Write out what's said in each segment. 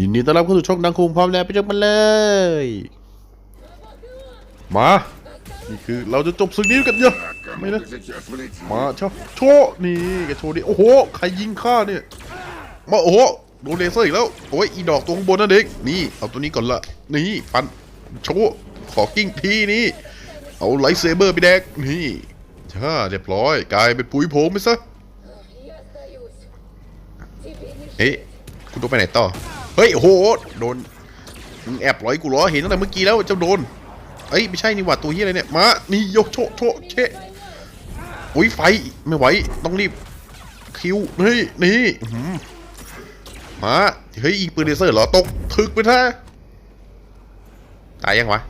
ยินดีต้อนรับเข้าสู่ช่องดังคุงพร้อมแล้วไปชมกันเลย มา นี่คือเราจะจบศึกนี้กันเยอะไม่นะมาเชาโชว์นี่แกโชว์ดิโอ้โห ใครยิงข้าเนี่ย มาโอ้โห โดนเลเซอร์อีกแล้ว โอ้ยอีดอกตัวข้างบนนั่นเองนี่ เอาตัวนี้ก่อนละนี่ปันโชว์ขอกิ้งทีนี่ เอาไลท์เซเบอร์ไปแดกนี่ช่าเรียบร้อย กลายเป็นปุ๋ยผงไปซะเฮ้คุณต้องไปไหนต่อ เฮ้ยโอ้โหโดนมึงแอบร้อยกูเหรอเห็นตั้งแต่เมื่อกี้แล้วเจ้าโดนเอ้ยไม่ใช่นี่หว่าตัวเฮียอะไรเนี่ยมานี่โยกโชโชเชอุ้ยไฟไม่ไหวต้องรีบคิวนี่นี่ หือมาเฮ้ยอีปืนเลเซอร์เหรอตกถึกไปท่าตายยังวะ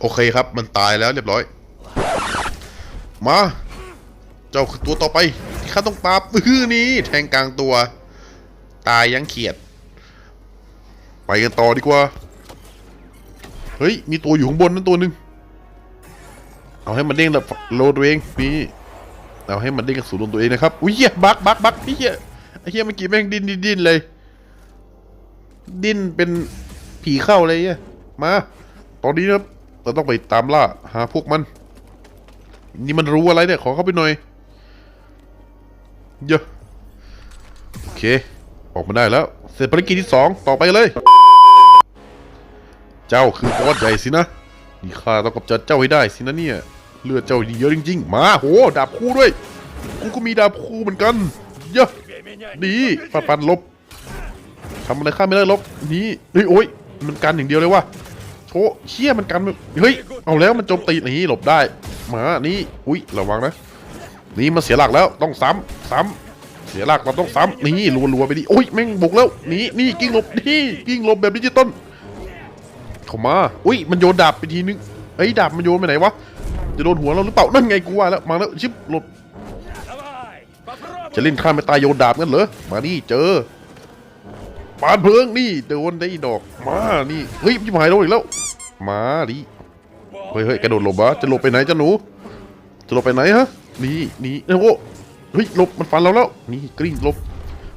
โอเคครับ มันตายแล้วเรียบร้อย มา เจ้าคือตัวต่อไปที่ข้าต้องปราบอื้อนี่แทงกลางตัว ตายยังเขียด ไปกันต่อดีกว่า เฮ้ย มีตัวอยู่ข้างบนนั่นตัวหนึ่งเอาให้มันเด้งแบบโลตัวเองนี่เอาให้มันเด้งกับสูนตัวเองนะครับ อุ้ยเหี้ยบักบักบักพี่เหี้ยไอ้เหี้ยเมื่อกี้แม่งดินดิ้นดิ้นเลย ดิ้นเป็นผีเข้าเลยเหี้ยมา ตอนนี้นะครับเราต้องไปตามล่าหาพวกมัน นี่มันรู้อะไรเนี่ย ขอเข้าไปหน่อย เยอะโอเค ออกมาได้แล้ว เสร็จภารกิจที่สองต่อไปเลย เจ้าคือบอสใหญ่สินะนี่ข้าต้องกำจัดเจ้าให้ได้สินะเนี่ย เลือดเจ้าเยอะจริง ๆ มาโหดาบคู่ด้วย กูก็มีดาบคู่เหมือนกัน เยอะดีปัดปันลบ ทำอะไรข้าไม่ได้ลบนี่เฮ้ยโอ้ยมันกันอย่างเดียวเลยว่ะโชเชี่ยมันกันเฮ้ยเอาแล้วมันโจมตีนี่หลบได้มานี่อุ้ยระวังนะนี่มันเสียหลักแล้วต้องซ้ำซ้ำเสียหลักเราต้องซ้ำนี่รัวๆไปดิโอ้ยแม่งบุกแล้วนี่นี่กิ้งหลบนี่กิ้งหลบแบบดิจิตอลเข้ามาอุ้ยมันโยนดาบไปทีนึงเอ้ยดาบมันโยนไปไหนวะจะโดนหัวเราหรือเปล่านั่นไงกูว่าแล้วมาแล้วชิบหลบจะเล่นข้ามไปตายโยนดาบกันเหรอมานี่เจอ ปานเพลิงนี่โดนได้ดอกมานี่เฮ้ยพี่หายโดนอีกแล้ว มาดิเฮ้ยเฮ้ยกระโดดหลบวะจะหลบไปไหนจ้าหนู จะหลบไปไหนฮะนี่นี่โอ้เฮ้ยหลบมันฟันเราแล้วนี่กริ้งหลบ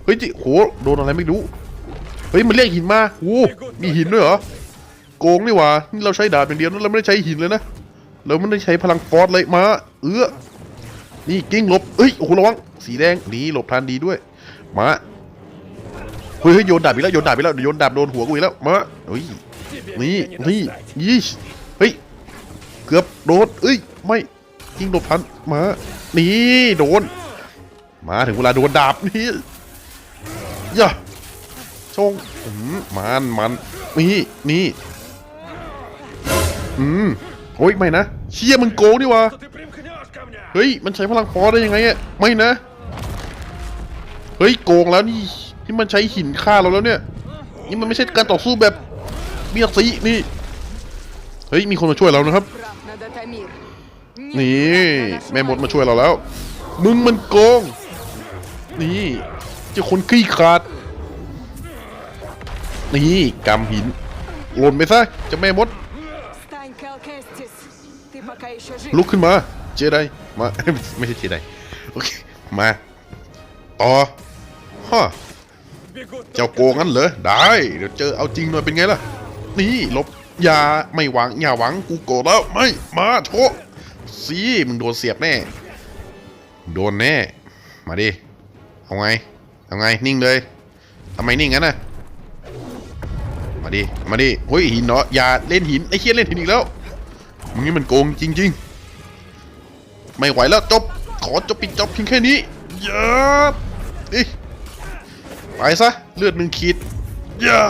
เฮ้ยจิโหโดนอะไรไม่รู้เฮ้ยมันเรียกหินมาโอ้มีหินด้วยเหรอโกงนี่หว่านี่เราใช้ดาบอย่างเดียวนะเราไม่ได้ใช้หินเลยนะเราไม่ได้ใช้พลังฟอสเลยมา เอื้อนี่กิ้งหลบเฮ้ยโอ้โหระวังสีแดงนี่หลบทันดีด้วย มา เฮ้ยโยนดาบไปแล้วโยนดาบไปแล้วโยนดาบโดนหัวกูอีกแล้วมาเฮ้ยนี่นี่ยี่เฮ้ยเกือบโดนเอ้ยไม่ยิงหลบทันมานี่โดน มาถึงเวลาโดนดาบนี่อย่าชงมันมันนี่นี่อืมโอ้ยไม่นะเชี่ยมันโกงดิวะเฮ้ยมันใช้พลังฟอได้ยังไงอะไม่นะเฮ้ยโกงแล้วนี่ ที่มันใช้หินฆ่าเราแล้วเนี่ย นี่มันไม่ใช่การต่อสู้แบบเบียกสีนี่ เฮ้ย มีคนมาช่วยเรานะครับ นี่ แม่มดมาช่วยเราแล้ว มึงมันโกง นี่จะคนขี้ขาด นี่กำหินหล่นไปซะจะแม่มด ลุกขึ้นมา เจไดมา ไม่ใช่เจไดโอเค มา ต่อฮะ เจ้าโกงงั้นเหรอ ได้ เดี๋ยวเจอเอาจริงหน่อยเป็นไงล่ะ นี่ลบอย่าไม่หวังอย่าหวังกูโกรธแล้วไม่มาโชะสิมึงโดนเสียบแน่ โดนแน่ มาดิ เอาไง เอาไงนิ่งเลยทำไมนิ่งงั้นน่ะ มาดิ มาดิเฮ้ยหินเนาะอย่าเล่นหินไอ้เคียเล่นหินอีกแล้วมึงนี่มันโกงจริง ๆ ไม่ไหวแล้วจบ ขอจบปิดจบเพียงแค่นี้อย่าดิ ไปซะ เลือดหนึ่งคิดย่า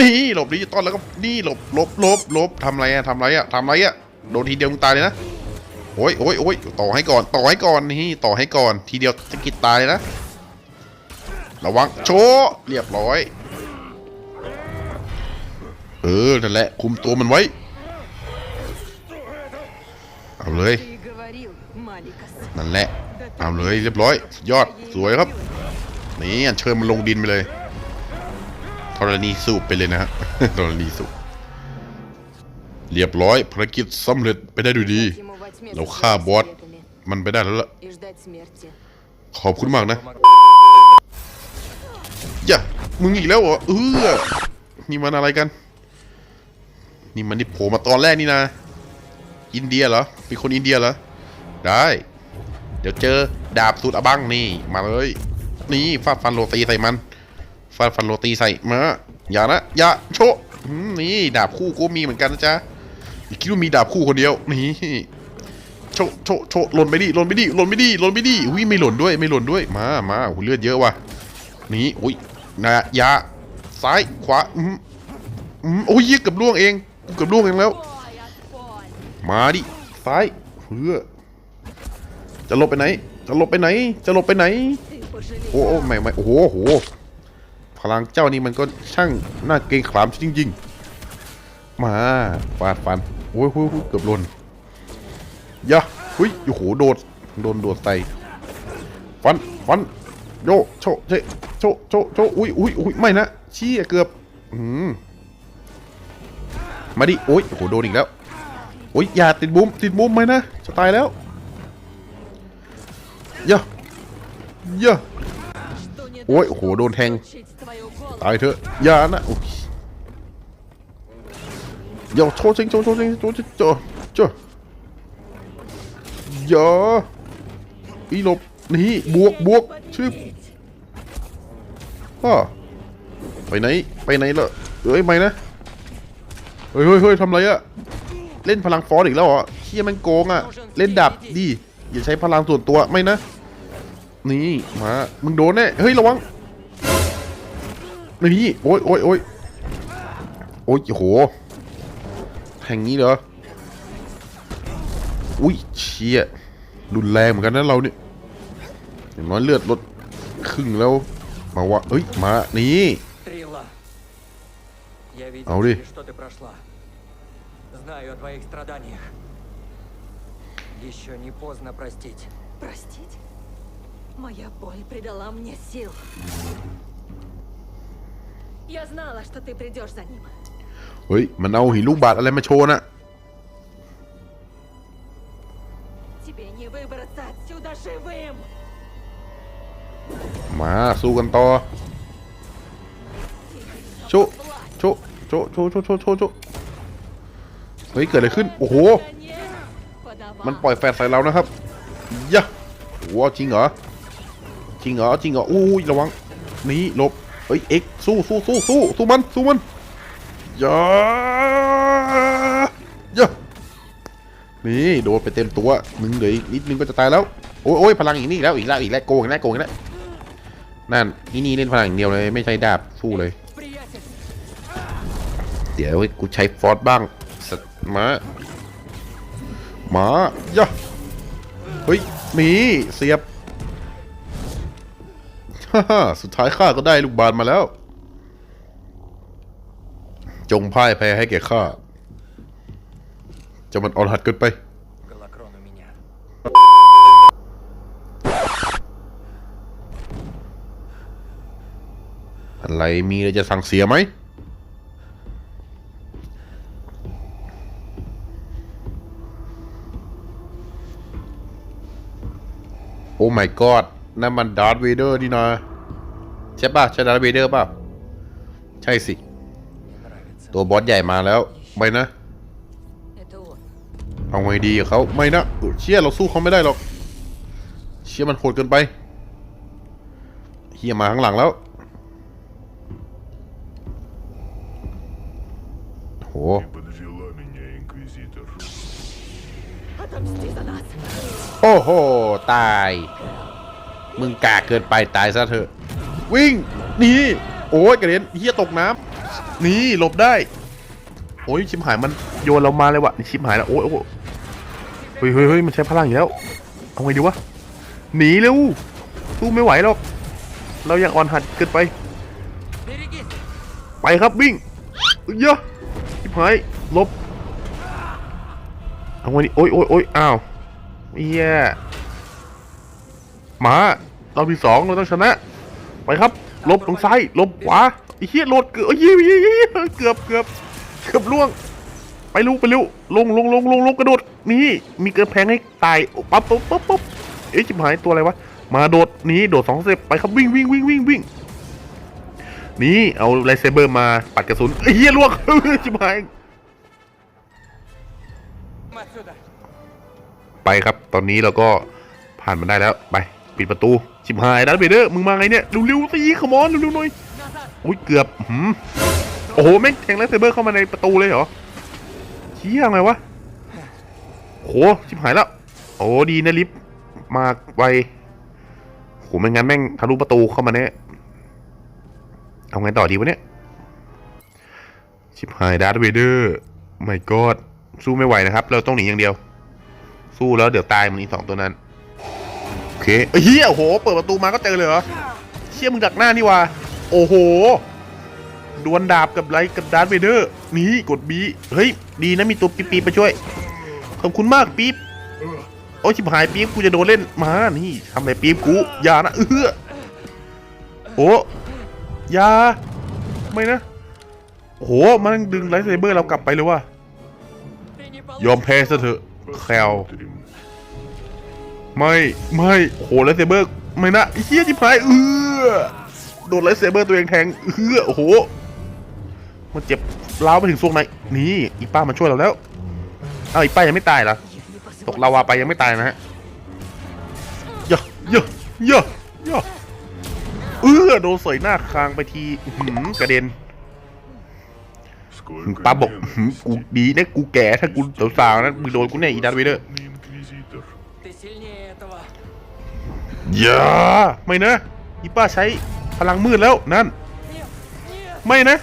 นี่หลบดิจิตอนแล้วก็นี่หลบหลบหลบหลบทำไรอะทำไรอะทำไรอะโดนทีเดียวมึงตายเลยนะโอ้ยโอ้ยโอ้ยต่อให้ก่อน ต่อให้ก่อนนี่ต่อให้ก่อน ทีเดียวจะกิดตายนะระวังโชเรียบร้อย เออนั่นแหละคุมตัวมันไว้ เอาเลยนั่นแหละ เอาเลยเรียบร้อย ยอดสวยครับ นี่เชิญมันลงดินไปเลยธรณีสูบไปเลยนะฮะธรณีสูบเรียบร้อยภารกิจสำเร็จไปได้ดูดี เราฆ่าบอสมันไปได้แล้วล่ะ ขอบคุณมากนะอย่ามึงอีกแล้วเหรอเออนี่มันอะไรกัน นี่มันนี่โผล่มาตอนแรกนี่นะ อินเดียเหรอ เป็นคนอินเดียเหรอ ได้ ดี๋ยวเจอดาบสูตรอบังนี่มาเลย นี่ฟาดฟันโรตีใส่มันฟาดฟันโรตีใส่มาอย่านะอย่าโชนี่ดาบคู่กูมีเหมือนกันนะจ๊ะคิดว่ามีดาบคู่คนเดียวนี่โชโชโชหล่นไปดิหล่นไปดิหล่นไปดิหล่นไปดิอุ้ยไม่หล่นด้วยไม่หล่นด้วยมามาโอ้เลือดเยอะว่ะนี่อุ้ยนะยาซ้ายขวาอืมอืมโอ้ยเหี้ยเกับล่วงเองกูเกับล่วงเองแล้ว มาดิซ้ายเพื่อ จะหลบไปไหน จะหลบไปไหน จะหลบไปไหน โอ้โอ้ไม่ไม่โอ้โหโหพลังเจ้านี่มันก็ช่างน่าเกรงขามจริงจริงมาฟาดฟันโอ้ยเกือบหล่นยะเฮ้ยอยู่โหโดดโดนโดดใส่ฟันฟันโยโชเชโชโชโชอุ้ยอุ้ยอุ้ยไม่นะชี้เกือบอืมมาดิโอ้ยโอ้โหโดนอีกแล้วโอ้ยอย่าติดบุ้มติดบุ้มไหมนะจะตายแล้ว ยอะยอะโอ้ยโหโดนแทงตายเถอะย่านะอย่าโชว์จริงโชว์โชว์จริงโชว์โชว์โชว์ย่าอีหลบนี่บวกบวกชึบพ่อไปไหนไปไหนล่ะเอ้ยไม่นะเฮ้ยเฮ้ยเฮ้ยทำไรอะเล่นพลังฟอสอีกแล้วเหรอเฮียมันโกงอะเล่นดับดีอย่าใช้พลังส่วนตัวไม่นะ นี่มามึงโดนแน่เฮ้ยระวังนี่โอ๊ยโอ๊ยโอ๊ยโอ๊ยโหแห่งนี้เหรออุ้ยเชี่ยรุนแรงเหมือนกันนะเราเนี่ยอย่างน้อยเลือดลดครึ่งแล้ว มาวะเอ้ยมานี่เอาดิ Моя боль придала мне сил. Я знала, что ты придешь за ним. เฮ้ย มันเอาหินลูกบาศก์อะไรมาโชว์นะ Тебе не выбраться отсюда живым! มาสู้กันต่อ โชว์โชว์โชว์โชว์โชว์โชว์โชว์โชว์เฮ้ย เกิดอะไรขึ้น โอ้โห Да нет! Подаван. มันปล่อยแฟลชใส่เรานะครับยะโว้จริงเหรอ จ ริงเหรอจริงเหรออู้ยระวังนี่หลบเฮ้ยเอ็กสู้สู้สู้สู้สู้มันสู้มันย่าอย่านี่โดนไปเต็มตัวหนึ่งเหลืออีกนิดนึงก็จะตายแล้วโอ้ยโอ้ยพลังอีกนี่แล้วอีกแล้วอีกแล้วโกงแล้วโกงแล้วนั่นนี่นี่เล่นพลังเดียวเลยไม่ใช่ดาบสู้เลย เดี๋ยวกูใช้ฟอสบ้างสัตมาหมาย่าเฮ้ยหนีเสียบ ฮ่าสุดท้ายข้าก็ได้ลูกบาลมาแล้ว จงพ่ายแพ้ให้แก่ข้าจะมันอ่อนหัดเกินไป อะไรมีอะไรจะสั่งเสียไหมโอ้ my god นั่นมันดาร์ธเวเดอร์นี่นะ ใช่ป่ะใช่ดาร์เวเดอร์ป่ะ ใช่สิ ตัวบอสใหญ่มาแล้วไม่นะ เอาไงดีเขาไม่นะเชี่ยเราสู้เขาไม่ได้หรอก เชี่ยมันโหดเกินไปเฮียมาข้างหลังแล้วโหโอ้โห ตาย มึงกากเกินไปตายซะเถอะ วิ่งหนีโอ้ยกระเด็นเฮียตกน้ำนี่หลบได้ โอ้ยชิมหายมันโยนเรามาเลยวะชิมหายแล้วโอ้ยโอ้ยเฮ้ยเฮ้ยมันใช้พลังอยู่แล้วเอาไงดีวะหนีเร็วสู้ไม่ไหวหรอกเรายังอ่อนหัดเกินไป ไปครับวิ่งเยอะชิมหายลบเอาไงดีโอ้ยโอ้ยโอ้ยอ้าวเฮียมาเราที่สองเราต้องชนะ ไปครับลบตรงซ้ายลบขวาอ้เหี้ยโหลดเกือบเหี้ยเกือบเกือบเกือบล่วง ไปลุกไปลูกลงลงลงลงลงกระโดดนี่มีเกระแพงให้ตายปั๊บปั๊บปั๊บปั๊บเอ๊ะจิ๋มหายตัวอะไรวะมาโดดนี้โดดสองเซฟไปครับวิ่งวิ่งวิ่งวิ่งวิ่งนี่เอาไรเซเบอร์มาปัดกระสุนเฮียล่วงจิ๋มหายไปครับตอนนี้เราก็ผ่านมันได้แล้วไป ปิดประตู ชิบหายดันเบเดอร์มึงมาไงเนี่ยเร็วๆสิขมอนเร็วๆหน่อยอุ้ยเกือบหืมโอ้โหแม่งแทงไลท์เซเบอร์เข้ามาในประตูเลยเหรอเชี่ยไงวะโหชิบหายแล้วโอ้ดีนะลิฟมาไวโหไม่งั้นแม่งทะลุประตูเข้ามาแน่เอาไงต่อดีวะเนี่ยชิบหายดาร์ธเวเดอร์ไม่กอดสู้ไม่ไหวนะครับ เราต้องหนีอย่างเดียว สู้แล้วเดี๋ยวตายมันอีสองตัวนั้น โอเคเฮียโห เปิดประตูมาก็เจอเลยเหรอเชี่ยมึงดักหน้านี่วะโอ้โหดวลดาบกับไรกับดาร์เวเดอร์ นี่กดบีเฮ้ย ดีนะมีตัวปี๊ปีมาช่วย ขอบคุณมากปี๊ปโอ้ชิบหายปี๊ปกูจะโดนเล่นมานี่ทำอะไรปี๊ปกูอย่านะเออโอ้ยาไม่นะโหมันดึงไรเซเบอร์เรากลับไปเลยว่ะยอมแพ้ซะเถอะแคล ไม่ไม่โหไลเซเบอร์ไม่นะเฮี้ยจิพายเออโดนไลเซเบอร์ตัวเองแทงเออโอ้โหมันเจ็บเล้าไปถึงซวงไหนนี่อีป้ามาช่วยเราแล้วเอาอีป้ายังไม่ตายเหรอตกลาวาไปยังไม่ตายนะฮะเยอะเยอะเยอะเอะเออโดนใส่หน้าคางไปทีหืมกระเด็นป้าบอกกูดีนะกูแก่ถ้ากูสาวๆนะมึงโดนกูแน่อีดันเวเดอ อย่าไม่นะอีป้าใช้พลังมืดแล้วนั่น ไม่นะ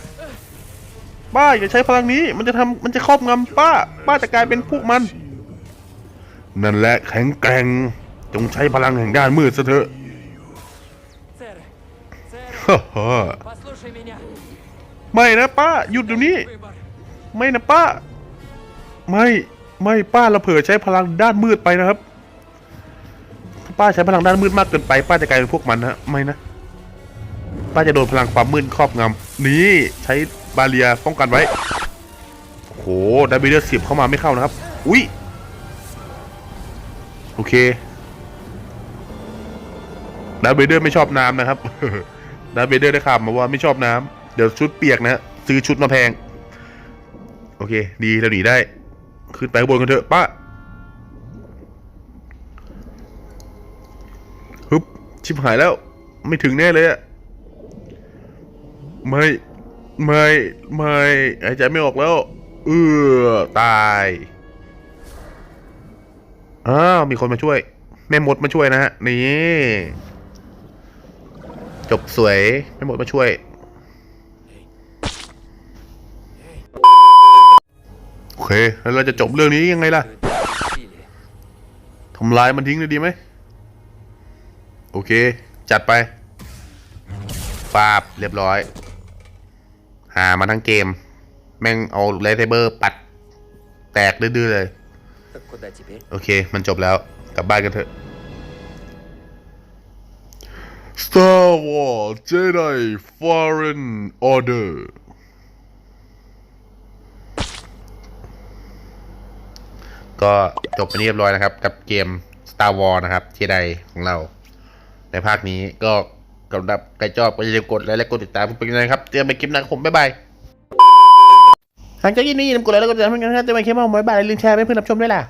ป้าอย่าใช้พลังนี้ มันจะทำมันจะครอบงำป้า ป้าจะกลายเป็นพวกมัน นั่นแหละแข็งแกร่งจงใช้พลังแห่งด้านมืดซะเถอะไม่นะป้าหยุดเดี๋ยวนี้ ไม่นะป้า ไม่ไม่ป้าเราเผลอใช้พลังด้านมืดไปนะครับ ป้าใช้พลังด้านมืดมากเกินไป ป้าจะกลายเป็นพวกมันนะไม่นะ ป้าจะโดนพลังความมืดครอบงำนี่ใช้บาเรียป้องกันไว้โอ้โหดับเบิลเดอร์เสียบเข้ามาไม่เข้านะครับ อุ้ยโอเคดับเบิลเดอร์ไม่ชอบน้ำนะครับดับเบิลเดอร์ได้ข่าวมาว่าไม่ชอบน้ำเดี๋ยวชุดเปียกนะซื้อชุดมาแพง โอเค ดีเราหนีได้ ขึ้นไปข้างบนกันเถอะป้าฮึบ ชิบหายแล้ว ไม่ถึงแน่เลยอะไม่ ไม่ ไม่หายใจไม่ออกแล้ว เออตายอ้าวมีคนมาช่วย แม่มดมาช่วยนะฮะ นี่ จบสวย แม่มดมาช่วย โอเค แล้วเราจะจบเรื่องนี้ยังไงล่ะทำลายมันทิ้งเลยดีไหม โอเค จัดไปฟาบเรียบร้อย หามาทั้งเกม แม่งเอาเลเซเบอร์ปัด แตกดื้อเลย โอเค มันจบแล้ว กลับบ้านกันเถอะ Star Wars Jedi Fallen Order ก็จบไปเรียบร้อยนะครับ กับเกม Star Wars นะครับ Jedi ของเรา ในภาคนี้ก็กำลับใครชอบก็อย่าลืมกดไลค์และกดติดตามเป็นยังไงครับเจอกันในคลิปหน้าครับผมบ๊ายบายหลังจากที่นี้อย่าลืมกดไลค์และกดติดตามเพื่อนกันนะครับเจอกันในคลิปหน้าผมบ๊ายบายอย่าลืมแชร์ให้เพื่อนรับชมด้วยล่ะ